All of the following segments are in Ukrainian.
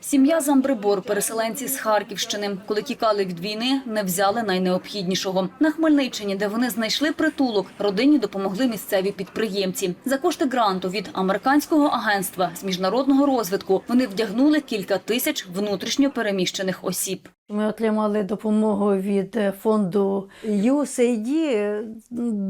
Сім'я Замбрибор, переселенці з Харківщини, коли тікали від війни, не взяли найнеобхіднішого. На Хмельниччині, де вони знайшли притулок, родині допомогли місцеві підприємці. За кошти гранту від американського агентства з міжнародного розвитку вони вдягнули кілька тисяч внутрішньо переміщених осіб. Ми отримали допомогу від е, фонду USAID.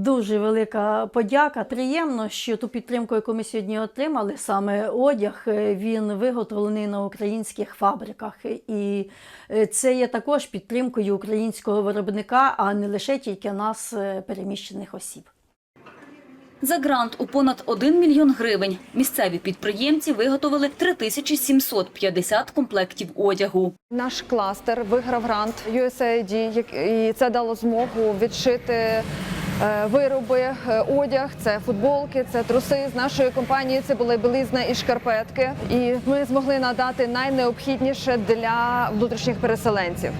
Дуже велика подяка. Приємно, що ту підтримку, яку ми сьогодні отримали, саме одяг, е, він виготовлений на українських фабриках. І е, це є також підтримкою українського виробника, а не лише тільки нас, переміщених осіб. За грант у понад 1 мільйон гривень місцеві підприємці виготовили 3750 комплектів одягу. Наш кластер виграв грант USAID, і це дало змогу відшити е, вироби, е, одяг, це футболки, це труси з нашої компанії. Це були білизна і шкарпетки. І ми змогли надати найнеобхідніше для внутрішніх переселенців.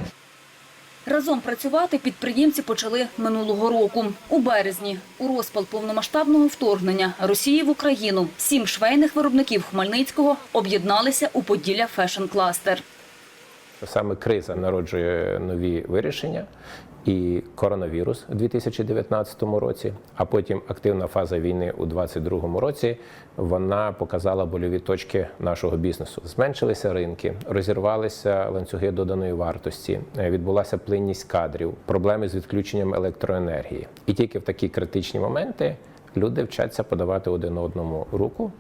Разом працювати підприємці почали минулого року. У березні, у розпал повномасштабного вторгнення Росії в Україну, сім швейних виробників Хмельницького об'єдналися у Поділля Фешн Кластер. Що саме криза народжує нові вирішення, і коронавірус у 2019 році, а потім активна фаза війни у 2022 році. Вона показала больові точки нашого бізнесу. Зменшилися ринки, розірвалися ланцюги доданої вартості, е, відбулася плинність кадрів, проблеми з відключенням електроенергії. І тільки в такі критичні моменти люди вчаться подавати один одному руку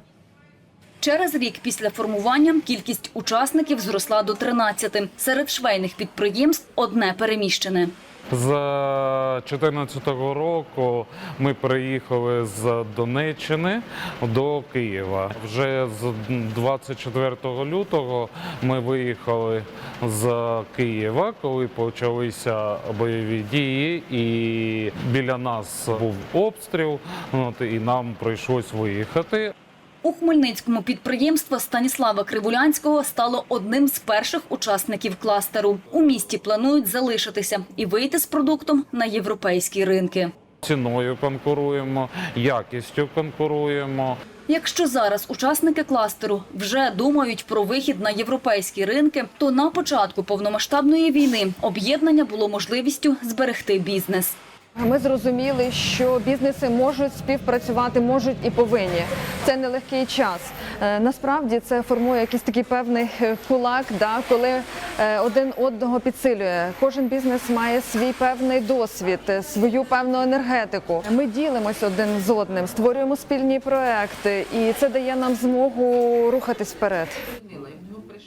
Через рік після формування кількість учасників зросла до 13. Серед швейних підприємств одне переміщене. З 2014 року ми приїхали з Донеччини до Києва. Вже з 24 лютого ми виїхали з Києва, коли почалися бойові дії, і біля нас був обстріл. От, і нам прийшлось виїхати. У Хмельницькому підприємство Станіслава Кривулянського стало одним з перших учасників кластеру. У місті планують залишитися і вийти з продуктом на європейські ринки. Ціною конкуруємо, якістю конкуруємо. Якщо зараз учасники кластеру вже думають про вихід на європейські ринки, то на початку повномасштабної війни об'єднання було можливістю зберегти бізнес. Ми зрозуміли, що бізнеси можуть співпрацювати, можуть і повинні. Це нелегкий час. Е, Насправді це формує якийсь такий певний е, кулак, да, коли е, один одного підсилює. Кожен бізнес має свій певний досвід, свою певну енергетику. Ми ділимося один з одним, створюємо спільні проекти, і це дає нам змогу рухатись вперед.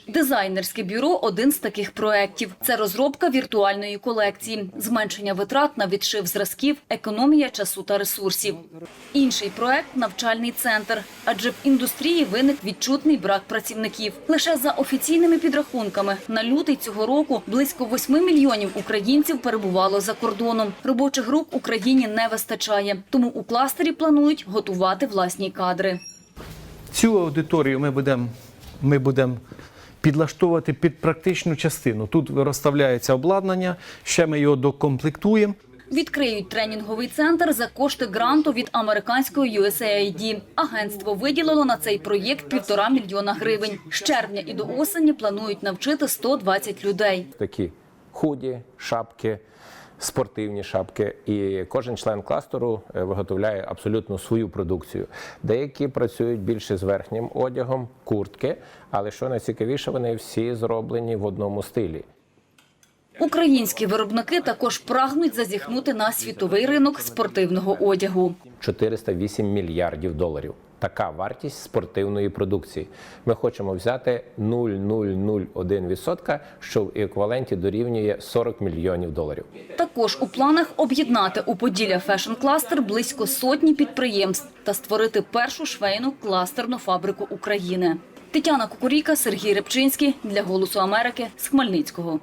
Дизайнерське бюро один з таких проєктів. Це розробка віртуальної колекції, зменшення витрат на відшив зразків, економія часу та ресурсів. Інший проєкт – навчальний центр, адже в індустрії виник відчутний брак працівників. Лише за офіційними підрахунками на лютий цього року близько 8 мільйонів українців перебувало за кордоном. Робочих рук Україні не вистачає, тому у кластері планують готувати власні кадри. Цю аудиторію ми будемо ми будем підлаштовувати під практичну частину. Тут розставляється обладнання, ще ми його докомплектуємо. Відкриють тренінговий центр за кошти гранту від американської USAID. Агентство виділило на цей проєкт півтора мільйона гривень. З червня і до осені планують навчити 120 людей. такі худі, шапки, спортивні шапки. І кожен член кластеру е, виготовляє абсолютно свою продукцію. Деякі працюють більше з верхнім одягом, куртки, але що найцікавіше, вони всі зроблені в одному стилі. Українські виробники також прагнуть зазіхнути на світовий ринок спортивного одягу. 408 мільярдів доларів. Така вартість спортивної продукції. Ми хочемо взяти 0,001%, що в еквіваленті дорівнює 40 мільйонів доларів. Також у планах об'єднати у Поділля Фешн Кластер близько сотні підприємств та створити першу швейну кластерну фабрику України. Тетяна Кукуріка, Сергій Репчинський для Голосу Америки з Хмельницького.